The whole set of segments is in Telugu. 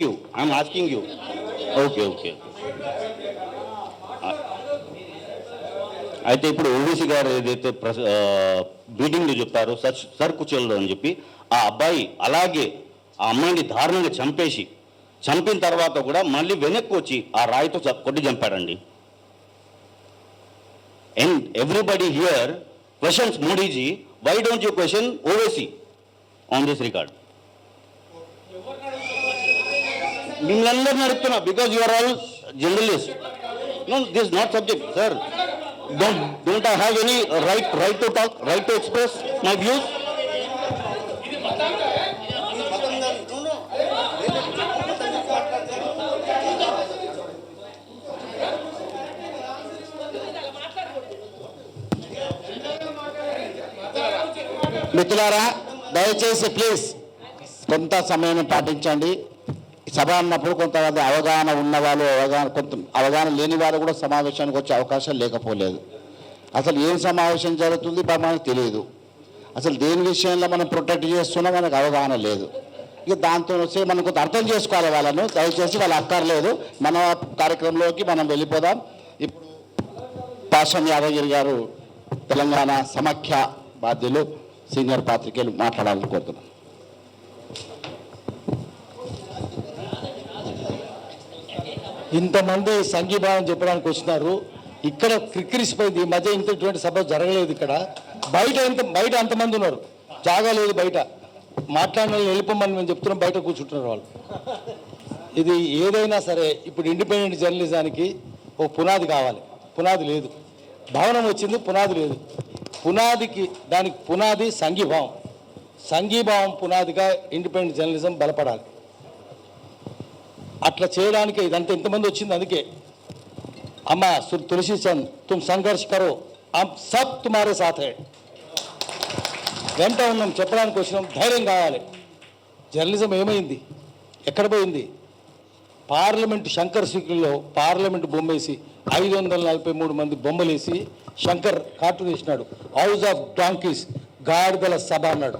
You I'm asking you okay okay అయితే ఇప్పుడు ఓవీసీ గారు ఏదైతే ప్రస- ఆ, చెప్పారో సర్ సర్ కుచేల్లో అని చెప్పి ఆ అబ్బాయి అలాగే ఆ అమ్మాయిని దారుణంగా చంపేసి చంపిన తర్వాత కూడా మళ్ళీ వెనక్కి వచ్చి ఆ రాయితో కొట్టి చంపాడండి. And everybody here questions Modiji why don't you question Owaisi on this record మిమ్మల్ని నడుపుతున్నా because you are all journalist no this not subject sir don't don't I have any right right to talk right to express my views మిత్రులారా దయచేసి ప్లీజ్ కొంత సమయాన్ని పాటించండి. సభ అన్నప్పుడు కొంతమంది అవగాహన ఉన్న వాళ్ళు అవగాహన కొంత అవగాహన లేని వారు కూడా సమావేశానికి వచ్చే అవకాశం లేకపోలేదు. అసలు ఏం సమావేశం జరుగుతుంది మనకు తెలియదు. అసలు దేని విషయంలో మనం ప్రొటెక్ట్ చేస్తున్నా మనకు అవగాహన లేదు. ఇక దాంతో వస్తే మనం కొంత అర్థం చేసుకోవాలి వాళ్ళను. దయచేసి వాళ్ళు అక్కర్లేదు. మన కార్యక్రమంలోకి మనం వెళ్ళిపోదాం. ఇప్పుడు పాషం యాదగిరి గారు తెలంగాణ సమాఖ్య బాధ్యులు సీనియర్ పాత్రికేయులు మాట్లాడాలని కోరుతున్నాం. ఇంతమంది సంఘీభావం చెప్పడానికి వచ్చినారు ఇక్కడ క్రిక్కిరిసిపోయింది ఈ మధ్య ఇంత ఇటువంటి సభ జరగలేదు ఇక్కడ. బయట ఎంత బయట అంతమంది ఉన్నారు. జాగా లేదు బయట. మాట్లాడిన వెళ్ళిపోమని మేము చెప్తున్నాం. బయట కూర్చుంటున్నారు వాళ్ళు. ఇది ఏదైనా సరే ఇప్పుడు ఇండిపెండెంట్ జర్నలిజానికి ఓ పునాది కావాలి. పునాది లేదు. భవనం వచ్చింది పునాది లేదు. పునాదికి దానికి పునాది సంఘీభావం. సంఘీభావం పునాదిగా ఇండిపెండెంట్ జర్నలిజం బలపడాలి. అట్లా చేయడానికి ఇదంతా ఎంతమంది వచ్చింది అందుకే. అమ్మ సు- తులసి చంద్ తుమ్ సంఘర్ష్ కరో అమ్ సబ్ తుమారే సాథే. వెంట ఉన్నాం చెప్పడానికి వచ్చినాం ధైర్యం కావాలి. జర్నలిజం ఏమైంది? ఎక్కడ పోయింది? పార్లమెంట్ శంకర్ సీకుల్లో పార్లమెంట్ బొమ్మేసి ఐదు వందల నలభై మూడు మంది బొమ్మలేసి శంకర్ కార్టూన్ వేసినాడు. హౌస్ ఆఫ్ డాంకీస్ గాడిదల సభ అన్నాడు.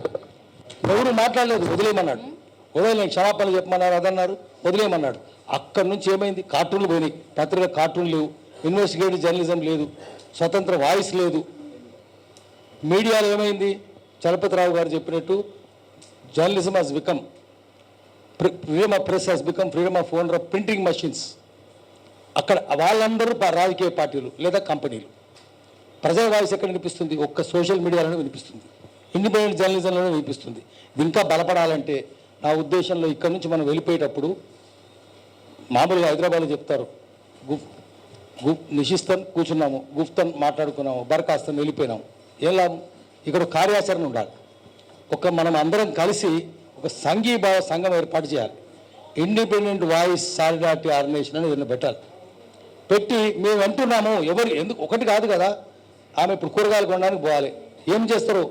ఎవరు మాట్లాడలేదు వదిలేయమన్నాడు. వదిలే క్షమాపణలు చెప్పమన్నారు అదన్నారు. వదిలేయమన్నాడు. అక్కడి నుంచి ఏమైంది? కార్టూన్లు పోయినాయి. పత్రిక కార్టూన్ లేవు. ఇన్వెస్టిగేటివ్ జర్నలిజం లేదు. స్వతంత్ర వాయిస్ లేదు. మీడియాలో ఏమైంది? చలపతిరావు గారు చెప్పినట్టు journalism has become freedom of press has become freedom of owner of printing machines అక్కడ వాళ్ళందరూ రాజకీయ పార్టీలు లేదా కంపెనీలు. ప్రజల వాయిస్ ఎక్కడ వినిపిస్తుంది? ఒక్క సోషల్ మీడియాలోనే వినిపిస్తుంది. ఇండిపెండెంట్ జర్నలిజంలోనే వినిపిస్తుంది. ఇది ఇంకా బలపడాలంటే నా ఉద్దేశంలో ఇక్కడ నుంచి మనం వెళ్ళిపోయేటప్పుడు మామూలుగా హైదరాబాద్లో చెప్తారు గుఫ్ గుఫ్ నిశిస్తన్ కూర్చున్నాము గుఫ్తన్ మాట్లాడుకున్నాము బరకాస్తన్ వెళ్ళిపోయినాము. ఏం లాభం? ఇక్కడ కార్యాచరణ ఉండాలి. ఒక మనం అందరం కలిసి ఒక సంఘీభావ సంఘం ఏర్పాటు చేయాలి. ఇండిపెండెంట్ వాయిస్ సాలిడారిటీ ఆర్గనైజేషన్ అని ఏదైనా పెట్టాలి. పెట్టి మేము అంటున్నాము ఎవరు ఎందుకు ఒకటి కాదు కదా ఆమె ఇప్పుడు కూరగాయలు కొనడానికి పోవాలి. ఏం చేస్తారు?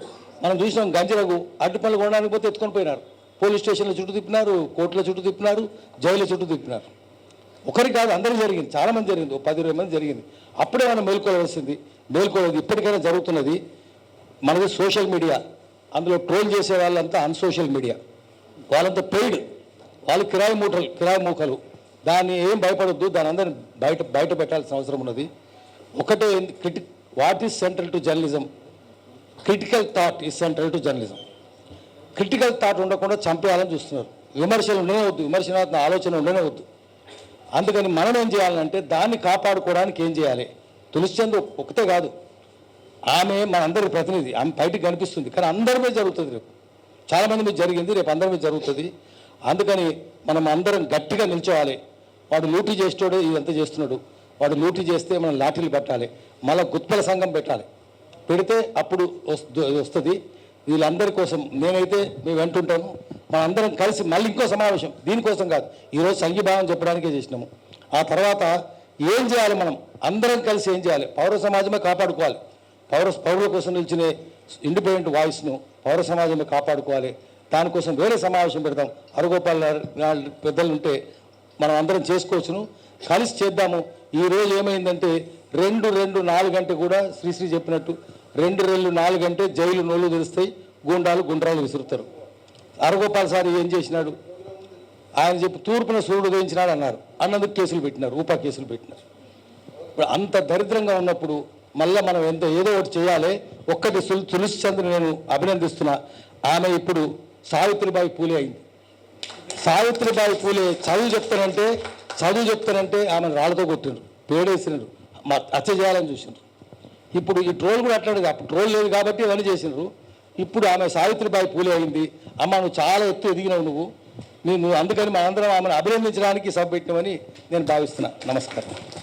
మనం చూసినాం గంజలకు అరటిపళ్ళు కొనడానికి పోతే ఎత్తుకొని పోయినారు. పోలీస్ స్టేషన్ల చుట్టూ తిప్పినారు కోర్టుల చుట్టూ తిప్పినారు జైలు చుట్టూ తిప్పినారు. ఒకరికి కాదు అందరికీ జరిగింది. చాలామంది జరిగింది. ఒక పది ఇరవై మంది జరిగింది. అప్పుడే మనం మేల్కొలవలసింది మేల్కోలేదు ఇప్పటికైనా జరుగుతున్నది. మనది సోషల్ మీడియా. అందులో ట్రోల్ చేసే వాళ్ళంతా అన్సోషల్ మీడియా. వాళ్ళంతా పెయిడ్. వాళ్ళు కిరాయి మూటలు కిరాయి మూకలు. దాన్ని ఏం భయపడొద్దు. దాని అందరిని బయట బయట పెట్టాల్సిన అవసరం ఉన్నది. ఒకటే Kriti what is central to journalism? Critical thought is central to journalism. Critical thought ఉండకుండా చంపేయాలని చూస్తున్నారు. విమర్శలు ఉండనే వద్దు. విమర్శనాత్మక ఆలోచన ఉండనే వద్దు. అందుకని మనం ఏం చేయాలంటే దాన్ని కాపాడుకోవడానికి ఏం చేయాలి? తులసిచంద్ ఒకటే కాదు. ఆమె మనందరి ప్రతినిధి. ఆమె బయటకు కనిపిస్తుంది. కానీ అందరి మీద జరుగుతుంది రేపు. చాలామంది మీద జరిగింది. రేపు అందరి మీద జరుగుతుంది. అందుకని మనం అందరం గట్టిగా నిల్చోవాలి. వాడు లూటీ చేసేటోడు ఇదంతా చేస్తున్నాడు. వాడు లూటీ చేస్తే మనం లాఠీలు పెట్టాలి. మళ్ళీ గుత్పల సంఘం పెట్టాలి. పెడితే అప్పుడు వస్తుంది. వీళ్ళందరి కోసం నేనైతే మేము వెంటుంటాము మన అందరం కలిసి మళ్ళీ ఇంకో సమావేశం. దీనికోసం కాదు. ఈరోజు సంఘీభావం చెప్పడానికే చేసినాము. ఆ తర్వాత ఏం చేయాలి మనం? అందరం కలిసి ఏం చేయాలి? పౌర సమాజమే కాపాడుకోవాలి. పౌర పౌరుల కోసం నిలిచిన ఇండిపెండెంట్ వాయిస్ను పౌర సమాజమే కాపాడుకోవాలి. దానికోసం వేరే సమావేశం పెడతాం అరగోపాల్ పెద్దలు ఉంటే మనం అందరం చేసుకోవచ్చును. కలిసి చేద్దాము. ఈ రోజు ఏమైందంటే రెండు రెండు నాలుగు గంట కూడా శ్రీశ్రీ చెప్పినట్టు రెండు రెండు నాలుగంటే జైలు నోళ్ళు తెరుస్తాయి గుండాలు గుండ్రాలు విసురుతారు. అరగోపాల్ సార్ ఏం చేసినాడు? ఆయన చెప్పి తూర్పున సూర్యుడు ఉదయించినాడు అన్నారు. అన్నందుకు కేసులు పెట్టినారు రూపా కేసులు పెట్టినారు. ఇప్పుడు అంత దరిద్రంగా ఉన్నప్పుడు మళ్ళీ మనం ఎంత ఏదో ఒకటి చేయాలి. ఒక్కటి తుల్- తులసి చంద్ర నేను అభినందిస్తున్నా. ఆమె ఇప్పుడు సావిత్రిబాయి పూలే అయింది. సావిత్రిబాయి పూలే చదువు చెప్తానంటే చదువు చెప్తానంటే ఆమె రాళ్ళతో కొట్టిండ్రు పేడేసినారు. మా హత్య చేయాలని చూసిండ్రు. ఇప్పుడు ఈ ట్రోల్ కూడా అట్లాడు అప్పుడు ట్రోల్ లేదు కాబట్టి ఇవన్నీ చేసిండ్రు ఇప్పుడు ఆమె సావిత్రిబాయి పూలే అయింది. అమ్మ నువ్వు చాలా ఎత్తు ఎదిగినావు నువ్వు. నేను అందుకని మనందరం ఆమెను అభినందించడానికి సభ పెట్టినామని నేను భావిస్తున్నా. నమస్కారం.